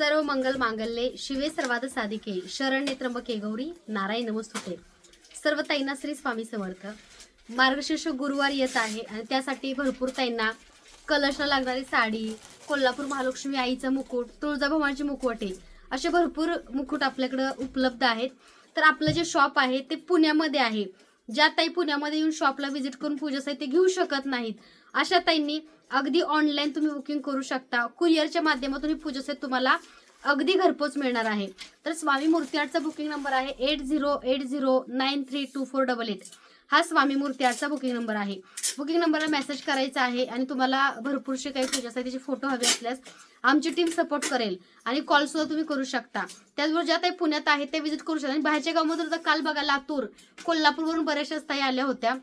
सर्व मंगल मांगल्ये शिवे सर्वाद साधिके शरण्ये त्र्यंबके गौरी नारायण नमस्तुते. सर्व ताईंना श्री स्वामी समर्थ. मार्गशीर्ष गुरुवार येत आहे आणि त्यासाठी भरपूर ताईंना कलशला लागणारी साडी कोल्हापूर महालक्ष्मी आईचं मुकुट तुळजाभवानीचे मुकुटे असे भरपूर मुकुट आपल्याकडं उपलब्ध आहेत. तर आपलं जे शॉप आहे ते पुण्यामध्ये आहे. ज्या ताई पुण्यामध्ये येऊन शॉपला व्हिजिट करून पूजा साहित्य घेऊ शकत नाहीत अशा ताईंनी अगदी ऑनलाईन तुम्ही बुकिंग करू शकता. कुरिअरच्या माध्यमातून ही पूजा तुम्हाला अगदी घरपोच मिळणार आहे. तर स्वामी मूर्ती आर्टचा बुकिंग नंबर आहे eight zero eight zero nine three two four double eight हा स्वामी मूर्ती आर्टचा बुकिंग नंबर आहे. बुकिंग नंबरला मेसेज करायचा आहे आणि तुम्हाला भरपूरसे काही पूजा फोटो हवे असल्यास आमची टीम सपोर्ट करेल आणि कॉल सुद्धा तुम्ही करू शकता. त्याचबरोबर ज्या ताई पुण्यात आहे ते व्हिजिट करू शकता. आणि बाहेरच्या गावामधून तर काल बघा लातूर कोल्हापूरवरून बऱ्याचशाच ताई आल्या होत्या.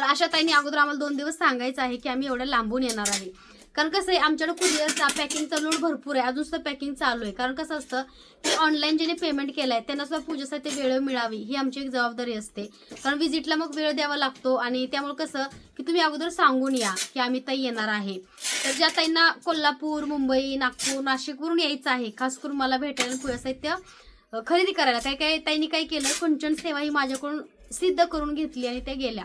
तर अशा ताईंनी अगोदर आम्हाला दोन दिवस सांगायचं आहे की आम्ही एवढ्या लांबून येणार आहे. कारण कसं आहे आमच्याकडे कुरिअरचा पॅकिंगचा लोड भरपूर आहे. अजून सुद्धा पॅकिंग चालू आहे. कारण कसं असतं की ऑनलाईन ज्याने पेमेंट केलं आहे त्यांना सुद्धा पूजेसाठी वेळ मिळावी ही आमची एक जबाबदारी असते. कारण व्हिजिटला मग वेळ द्यावा लागतो आणि त्यामुळे कसं की तुम्ही अगोदर सांगून या की आम्ही ताई येणार आहे. तर ज्या ताईंना कोल्हापूर मुंबई नागपूर नाशिकवरून यायचं आहे खास करून मला भेटायला पूजासाहित्य खरेदी करायला काय काय ताईंनी काय केलं कुंचन सेवा ही माझ्याकडून सिद्ध करून घेतली आणि त्या गेल्या.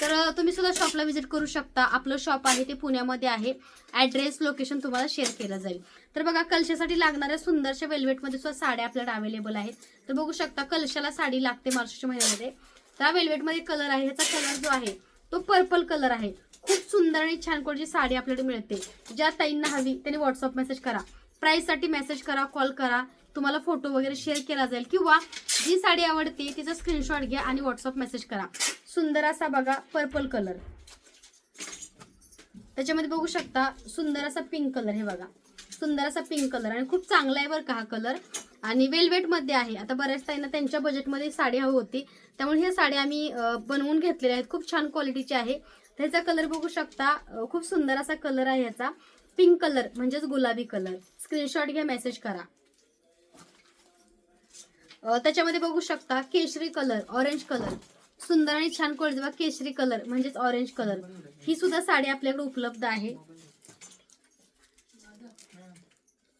तर तुम्ही सुद्धा शॉपला व्हिजिट करू शकता. आपलं शॉप आहे ते पुण्यामध्ये आहे. ॲड्रेस लोकेशन तुम्हाला शेअर केलं जाईल. तर बघा कलशासाठी लागणाऱ्या सुंदरशा वेल्वेटमध्ये सुद्धा साड्या आपल्याकडे अवेलेबल आहेत. तर बघू शकता कलशाला साडी लागते मार्चच्या महिन्यामध्ये. त्या वेल्वेटमध्ये कलर आहे. ह्याचा कलर जो आहे तो पर्पल कलर आहे. खूप सुंदर आणि छान कोणची साडी आपल्याकडे मिळते. ज्या ताईंना हवी त्यांनी व्हॉट्सअप मेसेज करा. प्राईससाठी मेसेज करा कॉल करा. तुम्हाला फोटो वगैरे शेअर केला जाईल किंवा जी साडी आवडते तिचा स्क्रीनशॉट घ्या आणि व्हॉट्सअप मेसेज करा. सुंदर असा बघा पर्पल कलर त्याच्यामध्ये बघू शकता सुंदर असा पिंक कलर हे बघा. सुंदर असा पिंक कलर आणि खूप चांगला आहे बरं का हा कलर आणि वेलवेटमध्ये आहे. आता बऱ्याच ताईंना त्यांच्या बजेटमध्ये साडी हवी होती. त्यामुळे ह्या साड्या आम्ही बनवून घेतलेल्या आहेत. खूप छान क्वालिटीची आहे. त्याचा कलर बघू शकता. खूप सुंदर असा कलर आहे ह्याचा. पिंक कलर म्हणजेच गुलाबी कलर स्क्रीनशॉट घ्या मेसेज करा. त्याच्यामध्ये बघू शकता केशरी कलर ऑरेंज कलर सुंदर आणि छान क्वालिटी केशरी कलर म्हणजेच ऑरेंज कलर ही सुद्धा साडी आपल्याकडे उपलब्ध आहे.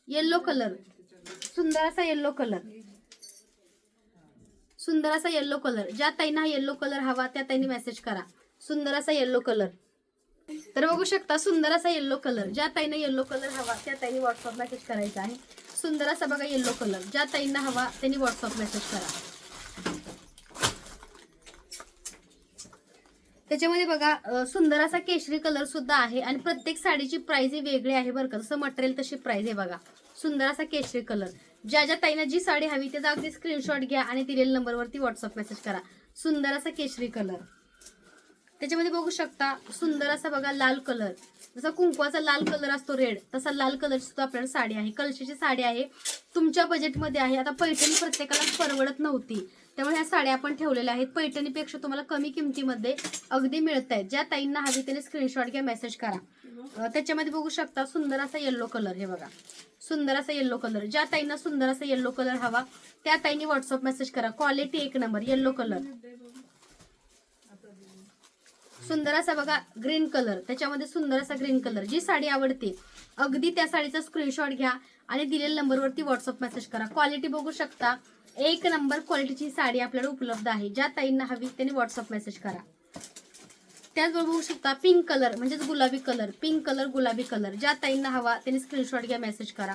येल्लो कलर सुंदर असा येल्लो कलर सुंदर असा येल्लो कलर ज्या ताईंना हा येल्लो कलर हवा त्या ताईंनी मेसेज करा. सुंदर असा येल्लो कलर तर बघू शकता सुंदर असा येल्लो कलर ज्या ताईंना येल्लो कलर हवा त्या ताईंनी व्हॉट्सअप मेसेज करायचा आहे. सुंदर असा बघा येल्लो कलर ज्या ताईंना हवा त्यांनी व्हॉट्सअप मेसेज करा. त्याच्यामध्ये बघा सुंदर असा केशरी कलर सुद्धा आहे आणि प्रत्येक साडीची प्राइस ही वेगळी आहे बरं का. जसं मटेरियल तशी प्राइस आहे बघा. सुंदर असा केशरी कलर ज्या ज्या ताईंना जी साडी हवी त्याचा अगदी स्क्रीनशॉट घ्या आणि दिलेल्या नंबरवरती व्हॉट्सअप मेसेज करा. सुंदर असा केशरी कलर त्याच्यामध्ये बघू शकता सुंदर असा बघा लाल कलर. जसा कुंकवाचा लाल कलर असतो रेड तसा लाल कलरची सुद्धा आपल्याला साडी आहे. कलशीची साडी आहे. तुमच्या बजेटमध्ये आहे. आता पैठणी प्रत्येकाला परवडत नव्हती. त्यामुळे ह्या साड्या आपण ठेवलेल्या आहेत. पैठणीपेक्षा तुम्हाला कमी किमतीमध्ये अगदी मिळत आहेत ज्या ताईंना हवी त्याने स्क्रीनशॉट घ्या मेसेज करा. त्याच्यामध्ये बघू शकता सुंदर असा येल्लो कलर हे बघा. सुंदर असा येल्लो कलर ज्या ताईंना सुंदर असा येल्लो कलर हवा त्या ताईंनी व्हॉट्सअप मेसेज करा. क्वालिटी एक नंबर येल्लो कलर सुंदर असा बघा ग्रीन कलर त्याच्यामध्ये सुंदर असा ग्रीन कलर जी साडी आवडते अगदी त्या साडीचा स्क्रीनशॉट घ्या आणि दिलेल्या नंबरवरती व्हॉट्सअप मेसेज करा. क्वालिटी बघू शकता एक नंबर क्वालिटीची साडी आपल्याला उपलब्ध आहे. ज्या ताईंना हवी त्यांनी व्हॉट्सअप मेसेज करा. त्याचबरोबर बघू शकता पिंक कलर म्हणजेच गुलाबी कलर पिंक कलर गुलाबी कलर ज्या ताईंना हवा त्यांनी स्क्रीनशॉट घ्या मेसेज करा.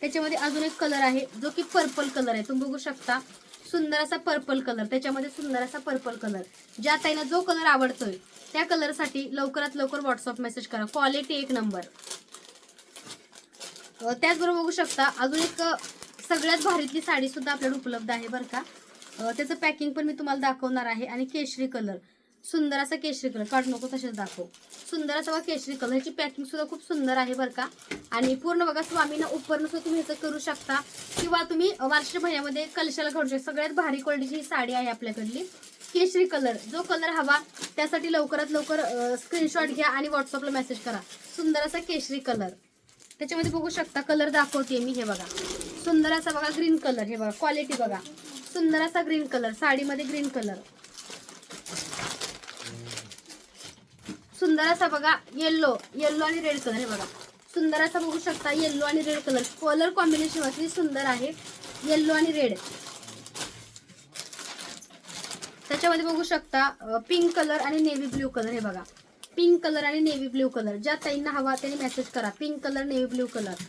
त्याच्यामध्ये अजून एक कलर आहे जो की पर्पल कलर आहे. तुम्ही बघू शकता सुंदर असा पर्पल कलर त्याच्यामध्ये सुंदर असा पर्पल कलर ज्या ताईंना जो कलर आवडतोय त्या कलरसाठी लवकरात लवकर व्हॉट्सअप मेसेज करा. क्वालिटी एक नंबर त्याचबरोबर बघू शकता अजून एक सगळ्यात भारीतली साडी सुद्धा आपल्याला उपलब्ध आहे बरं का. त्याचं पॅकिंग पण मी तुम्हाला दाखवणार आहे आणि केशरी कलर सुंदर असा केशरी कलर काढू नको तसेच दाखव. सुंदर असा बघा केशरी कलर ह्याची पॅकिंग सुद्धा खूप सुंदर आहे बरं का. आणि पूर्ण बघा स्वामींना उपरनं सुद्धा तुम्ही ह्याचं करू शकता. किंवा तुम्ही मार्च महिन्यामध्ये कलशाला घालू शकता. सगळ्यात भारी क्वालिटीची ही साडी आहे आपल्याकडली. केशरी कलर जो कलर हवा त्यासाठी लवकरात लवकर स्क्रीनशॉट घ्या आणि व्हॉट्सअपला मेसेज करा. सुंदर असा केशरी कलर. त्याच्यामध्ये बघू शकता कलर दाखवते मी हे बघा. सुंदर असा बघा ग्रीन कलर हे बघा क्वालिटी बघा. सुंदर असा ग्रीन कलर साडीमध्ये ग्रीन कलर सुंदर असा बघा येल्लो येल्लो आणि रेड कलर हे बघा. सुंदर असा बघू शकता येल्लो आणि रेड कलर कलर कॉम्बिनेशन अगदी सुंदर आहे येल्लो आणि रेड त्याच्यामध्ये बघू शकता पिंक कलर आणि नेव्ही ब्ल्यू कलर हे बघा. पिंक कलर आणि नेव्ही ब्ल्यू कलर ज्या ताईंना हवा त्यांनी मेसेज करा. Pink colour navy blue colour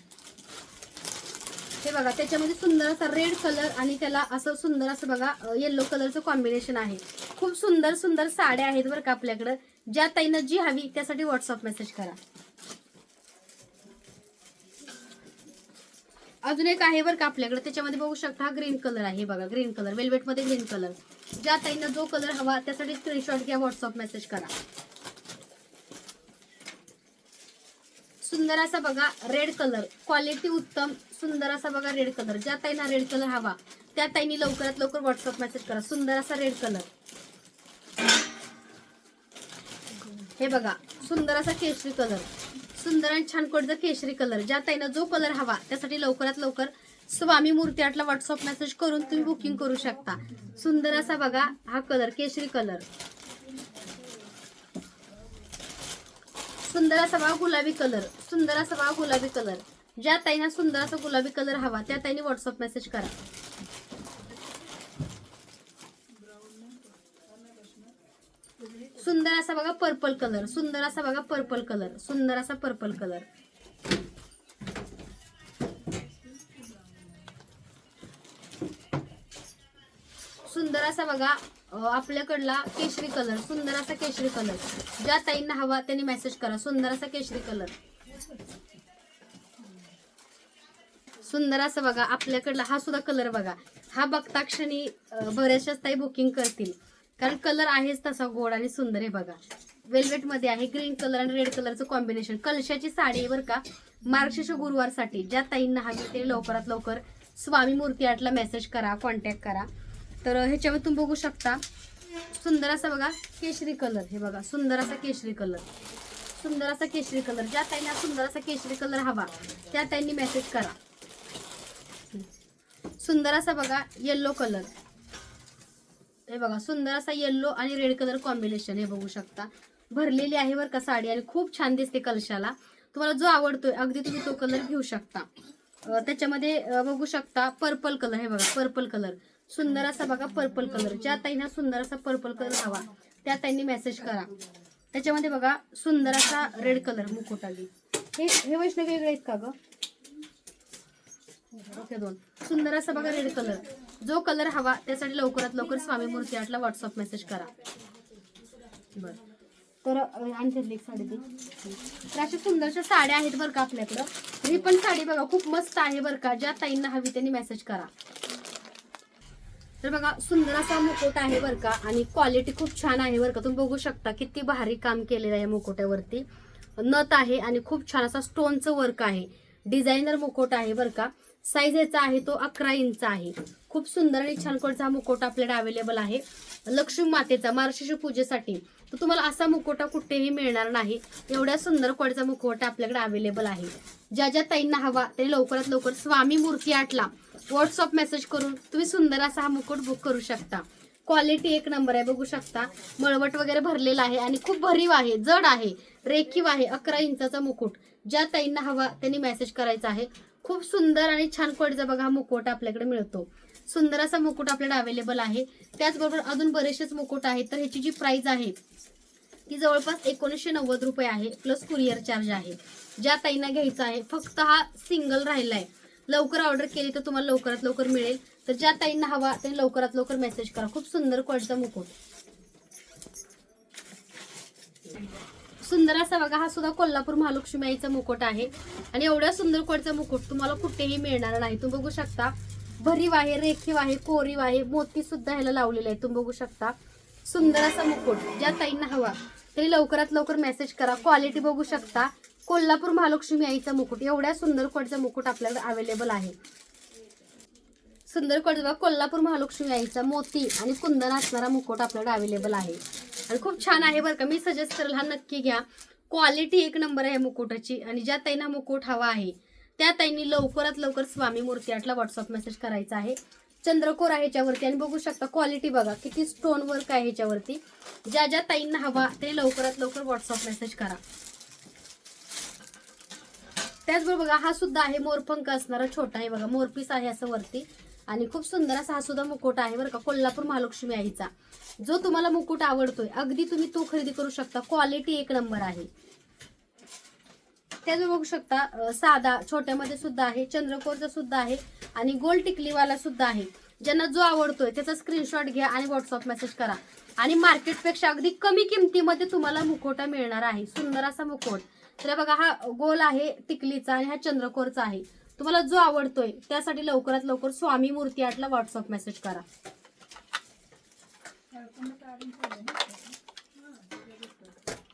हे बघा त्याच्यामध्ये सुंदर असा रेड कलर आणि त्याला असं सुंदर असं बघा येल्लो कलरचं कॉम्बिनेशन आहे. खूप सुंदर सुंदर साड्या आहेत बरं का आपल्याकडं. ज्या ताईनं जी हवी त्यासाठी व्हॉट्सअप मेसेज करा. अजून एक आहे बरं का आपल्याकडे. त्याच्यामध्ये बघू शकता हा ग्रीन कलर आहे. बघा ग्रीन कलर वेलवेटमध्ये ग्रीन कलर ज्या ताईंना जो कलर हवा त्यासाठी स्क्रीनशॉट घ्या व्हॉट्सअप मेसेज करा. सुंदर असा बघा रेड कलर क्वालिटी उत्तम सुंदर असा बघा रेड कलर ज्या ताईंना रेड कलर हवा त्या ताईंनी लवकरात लवकर व्हॉट्सअप मेसेज करा. सुंदर असा रेड कलर हे बघा सुंदर असा केशरी कलर सुंदर आणि छान कोटचा केशरी कलर ज्या ताईनं जो कलर हवा त्यासाठी लवकरात लवकर स्वामी मूर्ती आटला व्हॉट्सअप मेसेज करून तुम्ही बुकिंग करू शकता. सुंदर असा बघा हा कलर केशरी कलर सुंदर असा बघा गुलाबी कलर सुंदर असा बघा गुलाबी कलर ज्या ताईना सुंदर असा गुलाबी कलर हवा त्या ताईने व्हॉट्सअप मेसेज करा. सुंदर असा बघा पर्पल कलर सुंदर असा बघा पर्पल कलर सुंदर असा पर्पल कलर असा बघा आपल्याकडला केशरी कलर सुंदर असा केशरी कलर ज्या ताईंना हवा त्यांनी मेसेज करा सुंदर असा केशरी कलर सुंदर असं बघा आपल्याकडला हा सुद्धा कलर बघा. हा बघता क्षणी बऱ्याचशाच ताई बुकिंग करतील. कारण कलर आहेच तसा गोड आणि सुंदर आहे बघा. वेल्वेटमध्ये आहे ग्रीन कलर आणि रेड कलरचं कॉम्बिनेशन कलशाची साडी बरं का मार्गशीर्ष गुरुवारसाठी. ज्या ताईंना हवी ते लवकरात लवकर स्वामी मूर्ती आर्टला मेसेज करा कॉन्टॅक्ट करा. तर ह्याच्यामध्ये तुम्ही बघू शकता. सुंदर असा बघा केशरी कलर. हे बघा सुंदर असा केशरी कलर. सुंदर असा केशरी कलर. ज्या ताईंना सुंदर असा केशरी कलर हवा त्या ताईंनी मेसेज करा. सुंदर असा बघा येल्लो कलर. हे बघा सुंदर असा येल्लो आणि रेड कलर कॉम्बिनेशन हे बघू शकता. भरलेली आहे बरं का साडी आणि खूप छान दिसते कलशाला. तुम्हाला जो आवडतोय अगदी तुम्ही तो कलर घेऊ शकता. त्याच्यामध्ये बघू शकता पर्पल कलर. हे बघा पर्पल कलर. सुंदर असा बघा पर्पल कलर ज्या ताईंना सुंदर असा पर्पल कलर हवा त्या ताईंनी मेसेज करा. त्याच्यामध्ये बघा सुंदर असा रेड कलर मुकुटाली हे हे वैष्णव वेगळे आहेत का ग? ओके दोन. सुंदर असा बघा रेड कलर जो कलर हवा त्यासाठी लवकरात लवकर स्वामी मूर्ती आर्टला व्हॉट्सअप मेसेज करा. बर. तर आणखी एक साडी तर अशा सुंदरशा साड्या आहेत बरं का आपल्याकडं. ही पण साडी बघा खूप मस्त आहे बरं का. ज्या ताईंना हवी त्यांनी मेसेज करा. तर बघा सुंदर असा मुकुट आहे बरं का आणि क्वालिटी खूप छान आहे बरं का. तुम्ही बघू शकता किती भारी काम केलेलं आहे मुकुट्यावरती नथ आहे आणि खूप छान असा स्टोनचं वर्क आहे. डिझायनर मुकुट आहे बरं का. साईज याचा आहे तो अकरा इंच आहे. खूप सुंदर आणि छान कोणचा हा मुकुट आपल्याकडे अवेलेबल आहे. लक्ष्मी मातेचा मार्गशीर्ष पूजेसाठी. तर तुम्हाला असा मुकोटा कुठेही मिळणार नाही. एवढ्या सुंदर कोडचा मुखवटा आपल्याकडे अवेलेबल आहे. ज्या ज्या ताईंना हवा ते लवकरात लवकर स्वामी मूर्ती आटला व्हॉट्सअप मेसेज करून तुम्ही सुंदर असा हा मुकुट बुक करू शकता. क्वालिटी एक नंबर आहे बघू शकता. मळवट वगैरे भरलेला आहे आणि खूप भरीव आहे जड आहे रेखीव आहे अकरा इंचाचा मुकुट. ज्या ताईंना हवा त्यांनी मेसेज करायचा आहे. खूप सुंदर आणि छान क्वालिटीचा बघा हा मुकुट आपल्याकडे मिळतो. सुंदर असा मुकुट आपल्याकडे अवेलेबल आहे. त्याचबरोबर अजून बरेचसेच मुकुट आहेत. तर ह्याची जी प्राइस आहे ती जवळपास एकोणीसशे नव्वद रुपये आहे प्लस कुरिअर चार्ज आहे. ज्या ताईंना घ्यायचा आहे फक्त हा सिंगल राहिला आहे लवकर ऑर्डर केली तर तुम्हाला लवकरात लवकर मिळेल. तर ज्या ताईंना हवा त्यांनी लवकरात लवकर मेसेज करा. खूप सुंदर क्वालिटीचा मुकुट. सुंदर असा बघा हा सुद्धा कोल्हापूर महालक्ष्मी आईचा मुकुट आहे. आणि एवढ्या सुंदर क्वालिटीचा मुकुट तुम्हाला कुठेही मिळणार नाही. तुम्ही बघू शकता भरीव आहे रेखीव आहे कोरीव आहे मोती सुद्धा ह्याला लावलेला आहे तुम्ही बघू शकता सुंदर असा मुकुट. ज्या ताईंना हवा तरी लवकरात लवकर मेसेज करा. क्वालिटी बघू शकता. कोल्हापूर महालक्ष्मी आईचा मुकुट एवढ्या सुंदर क्वालिटीचा मुकुट आपल्याकडे अवेलेबल आहे. सुंदर क्वालिटी बघा कोल्हापूर महालक्ष्मी आईचा मोती आणि कुंदन असणारा मुकुट आपल्याकडे अवेलेबल आहे. आणि खूप छान आहे बरं का मी सजेस्ट करेल हा नक्की घ्या. क्वालिटी एक नंबर आहे मुकुटाची आणि ज्या ताईंना मुकुट हवा आहे त्या ताईंनी लवकरात लवकर स्वामी मूर्ती आठला व्हॉट्सअप मेसेज करायचा आहे. चंद्रकोर आहे ह्याच्यावरती आणि बघू शकता क्वालिटी बघा किती स्टोन वर्क आहे ह्याच्यावरती ज्या ज्या ताईंना हवा ते लवकरात लवकर व्हॉट्सअप मेसेज करा. त्याचबरोबर बघा हा सुद्धा आहे मोरपंख असणारा छोटा आहे बघा मोरपीस आहे असं वरती. आणि खूप सुंदर असा हा सुद्धा मुकुट आहे बरं का कोल्हापूर महालक्ष्मी आईचा. जो तुम्हाला मुकुट आवडतोय अगदी तुम्ही तो खरेदी करू शकता. क्वालिटी एक नंबर आहे. त्याच बघू शकता साधा छोट्यामध्ये सुद्धा आहे चंद्रकोरचा सुद्धा आहे आणि गोल टिकलीवाला सुद्धा आहे. ज्यांना जो आवडतोय त्याचा स्क्रीनशॉट घ्या आणि व्हॉट्सअप मेसेज करा. आणि मार्केटपेक्षा अगदी कमी किमतीमध्ये तुम्हाला मुखोटा मिळणार आहे. सुंदर असा मुखोट तर बघा हा गोल आहे टिकलीचा आणि हा चंद्रकोरचा आहे. तुम्हाला जो आवडतोय त्यासाठी लवकरात लवकर स्वामी मूर्ती आर्टला व्हॉट्सअप मेसेज करा.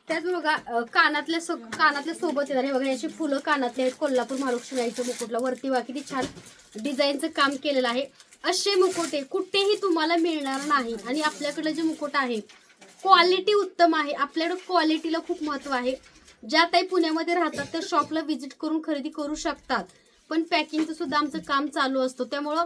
त्याच बघा कानातल्या सो कानातल्या सोबत येणार. हे बघा याची फुलं कानातले आहेत. कोल्हापूर महालक्ष्मी आईच्या मुकुटला वरती बघा किती छान डिझाईनचं काम केलेलं आहे. असे मुकुटे कुठेही तुम्हाला मिळणार नाही. आणि आपल्याकडे जे मुकुट आहे क्वालिटी उत्तम आहे. आपल्याकडे क्वालिटीला खूप महत्त्व आहे. ज्या ताई पुण्यामध्ये राहतात त्या शॉपला व्हिजिट करून खरेदी करू शकतात. पण पॅकिंगचं सुद्धा आमचं काम चालू असतं. त्यामुळं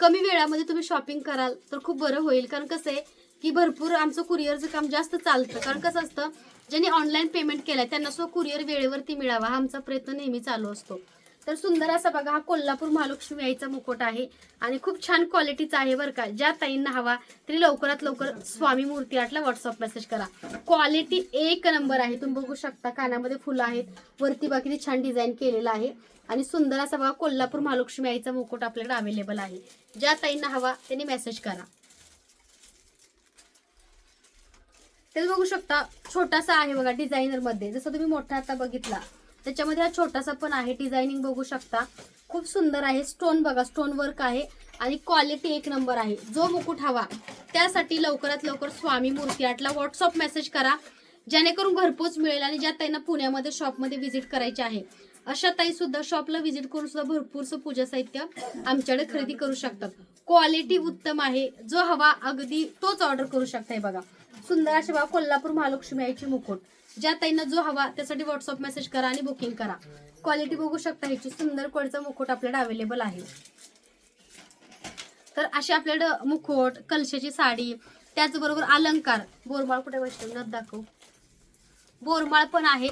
कमी वेळामध्ये तुम्ही शॉपिंग कराल तर खूप बरं होईल. कारण कसं आहे की भरपूर आमचं कुरिअरचं काम जास्त चालतं. कारण कसं असतं ज्यांनी ऑनलाईन पेमेंट केलंय त्यांना सो कुरिअर वेळेवरती मिळावा हा आमचा प्रयत्न नेहमी चालू असतो. तर सुंदर असा बघा हा कोल्हापूर महालक्ष्मी आईचा मुकुट आहे आणि खूप छान क्वालिटीचा आहे बरं का. ज्या ताईंना हवा तरी लवकरात लवकर स्वामी मूर्ती आठला व्हॉट्सअप मेसेज करा. क्वालिटी एक नंबर आहे. तुम्ही बघू शकता कानामध्ये फुलं आहेत वरती बाकीने छान डिझाईन केलेलं आहे. आणि सुंदर असा बघा कोल्हापूर महालक्ष्मी आईचा मुकुट आपल्याकडे अवेलेबल आहे. ज्या ताईंना हवा त्यांनी मेसेज करा. ते बघू शकता छोटासा आहे बघा डिझायनरमध्ये. जसं तुम्ही मोठा आता बघितला त्याच्यामध्ये हा छोटासा पण आहे डिझायनिंग बघू शकता. खूप सुंदर आहे स्टोन बघा स्टोन वर्क आहे. आणि क्वालिटी एक नंबर आहे. जो मुकुट हवा त्यासाठी लवकरात लवकर स्वामी मूर्ती आटला व्हॉट्सअप मेसेज करा. जेणेकरून घरपोच मिळेल आणि ज्या ताईंना पुण्यामध्ये शॉपमध्ये व्हिजिट करायचे आहे अशा ताई सुद्धा शॉपला व्हिजिट करून सुद्धा भरपूरसं पूजा साहित्य आमच्याकडे खरेदी करू शकतात. क्वालिटी उत्तम आहे. जो हवा अगदी तोच ऑर्डर करू शकताय बघा. सुंदर असे बघा कोल्हापूर महालक्ष्मी आईची मुकुट. ज्या ताईंना जो हवा त्यासाठी व्हॉट्सअप मेसेज करा आणि बुकिंग करा. क्वालिटी बघू शकता ह्याची सुंदर कोळचा मुकुट आपल्याकडे अवेलेबल आहे. तर अशी आपल्याकडे मुखोट कलशाची साडी त्याचबरोबर अलंकार. बोरमाळ कुठे वैष्णवनाथ दाखव. बोरमाळ पण आहे.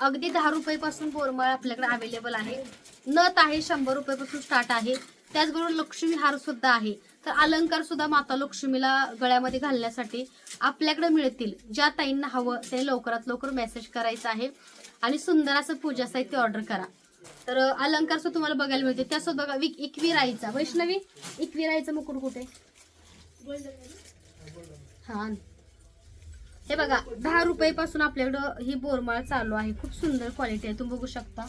अगदी दहा रुपयेपासून बोरमाळ आपल्याकडे अवेलेबल आहे. नथ आहे शंभर रुपयापासून स्टार्ट आहे. त्याचबरोबर लक्ष्मी हार सुद्धा आहे. तर अलंकार सुद्धा माता लक्ष्मीला गळ्यामध्ये घालण्यासाठी आपल्याकडे मिळतील. ज्या ताईंना हवं ते लवकरात लवकर मेसेज करायचं आहे. आणि सुंदर असं पूजा साहित्य ऑर्डर करा. तर अलंकार सुद्धा तुम्हाला बघायला मिळते त्यासोबत बघा विक इकवी राईचा. वैष्णवी इकवी राईचा मुकुट कुठे? हा. हे बघा दहा रुपयेपासून आपल्याकडं ही बोरमाळ चालू आहे. खूप सुंदर क्वालिटी आहे. तुम्ही बघू शकता.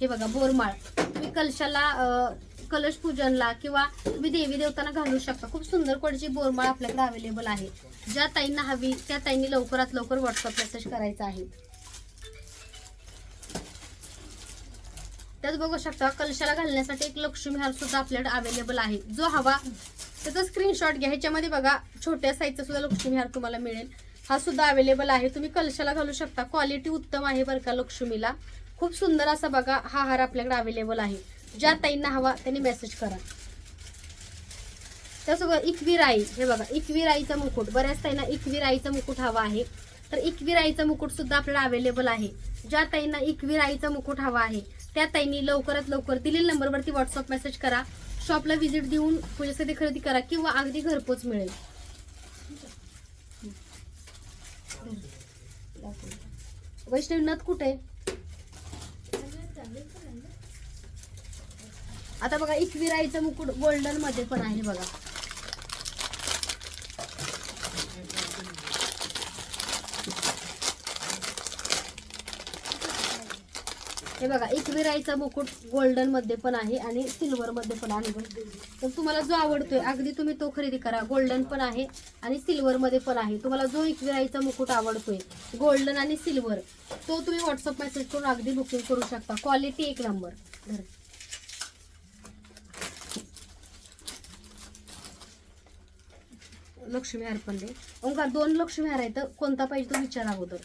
हे बघा बोरमाळ. तुम्ही कलशाला कलश पूजनला किंवा तुम्ही देवी देवताना घालू शकता. खूप सुंदर क्वालिटीची बोरमाळ आपल्याकडे अवेलेबल आहे. ज्या ताईंना हवी त्या ताईंनी लवकरात लवकर व्हॉट्सअप मेसेज करायचा आहे. त्याच बघू शकता कलशाला घालण्यासाठी एक लक्ष्मी हार सुद्धा आपल्याकडे अवेलेबल आहे. जो हवा त्याचा स्क्रीनशॉट घ्या. ह्याच्यामध्ये बघा छोट्या साईजचा सुद्धा लक्ष्मी हार तुम्हाला मिळेल. हा सुद्धा अवेलेबल आहे. तुम्ही कलशाला घालू शकता. क्वालिटी उत्तम आहे बरं का लक्ष्मीला. खूप सुंदर असा बघा हा हार आपल्याकडे अवेलेबल आहे. ज्या ताईंना हवा त्यांनी मेसेज करा. त्यासोबत इकवी राई हे बघा इकवी राईचा मुकुट. बऱ्याच ताईंना इकवी राईचा मुकुट हवा आहे. तर इकवी राईचा मुकुट सुद्धा आपल्याला अवेलेबल आहे. ज्या ताईंना इकवी राईचा मुकुट हवा आहे त्या ताईंनी लवकरात लवकर दिलेल्या नंबरवरती व्हॉट्सअप मेसेज करा. शॉपला व्हिजिट देऊन पूजेसाठी खरेदी करा किंवा अगदी घरपोच मिळेल. वैष्णवी नथ कुठे? आता बघा इकवी मुकुट गोल्डनमध्ये पण आहे बघा. हे बघा इकवी राईचा मुकुट गोल्डनमध्ये पण आहे आणि सिल्वर मध्ये पण आहे. तर तुम्हाला जो आवडतोय अगदी तुम्ही तो खरेदी करा. गोल्डन पण आहे आणि सिल्वर मध्ये पण आहे. तुम्हाला जो इकवी राईचा मुकुट आवडतोय गोल्डन आणि सिल्वर तो तुम्ही व्हॉट्सअप मेसेज करून अगदी बुकिंग करू शकता. क्वालिटी एक नंबर लक्ष्मी हार पण दे. ओंकार दोन लक्ष्मी हार आहेत कोणता पाहिजे तो विचार अगोदर.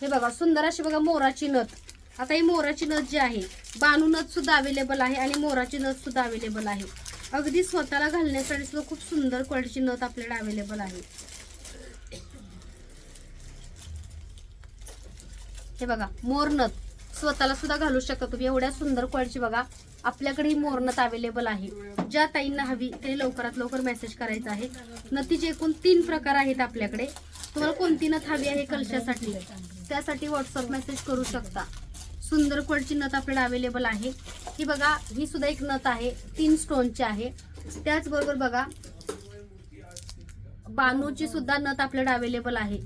हे बघा सुंदर अशी बघा मोराची नथ. आता ही मोराची नथ जी आहे बानू नथ सुद्धा अवेलेबल आहे आणि मोराची नथ सुद्धा अवेलेबल आहे. अगदी स्वतःला घालण्यासाठी सुद्धा खूप सुंदर क्वालिटीची नथ आपल्याला अवेलेबल आहे. हे बघा मोर नथ. स्वतःला सुद्धा घालू शकता तुम्ही एवढ्या सुंदर क्वालिटीची बघा. आपल्याकडे ही मोरनत अवेलेबल आहे. ज्या ताईंना हवी ते लवकरात लवकर मेसेज करायचा आहे. नतीचे एकूण तीन प्रकार आहेत आपल्याकडे. तुम्हाला कोणती नथ हवी आहे कलशासाठी? त्यासाठी व्हॉट्सअप मेसेज करू शकता. सुंदर क्वालिटीची नथ आपल्याला अवेलेबल आहे. ही बघा ही सुद्धा एक नथ आहे. तीन स्टोनची आहे. त्याचबरोबर बघा बानूची सुद्धा नथ आपल्याकडे अवेलेबल आहे.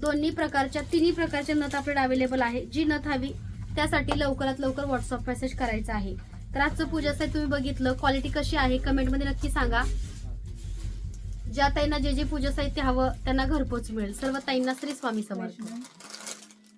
दोन्ही प्रकारच्या तिन्ही प्रकारच्या नथ आपल्याकडे अवेलेबल आहे. जी नथ हवी त्यासाठी लवकरात लवकर व्हॉट्सअप मेसेज करायचा आहे. तर आजचं पूजाचं तुम्ही बघितलं. क्वालिटी कशी आहे कमेंटमध्ये नक्की सांगा. ज्या ताईंना जे जे पूजा साहित्य हवं त्यांना घरपोच मिळेल. सर्व ताईंना श्री स्वामी समर्थ.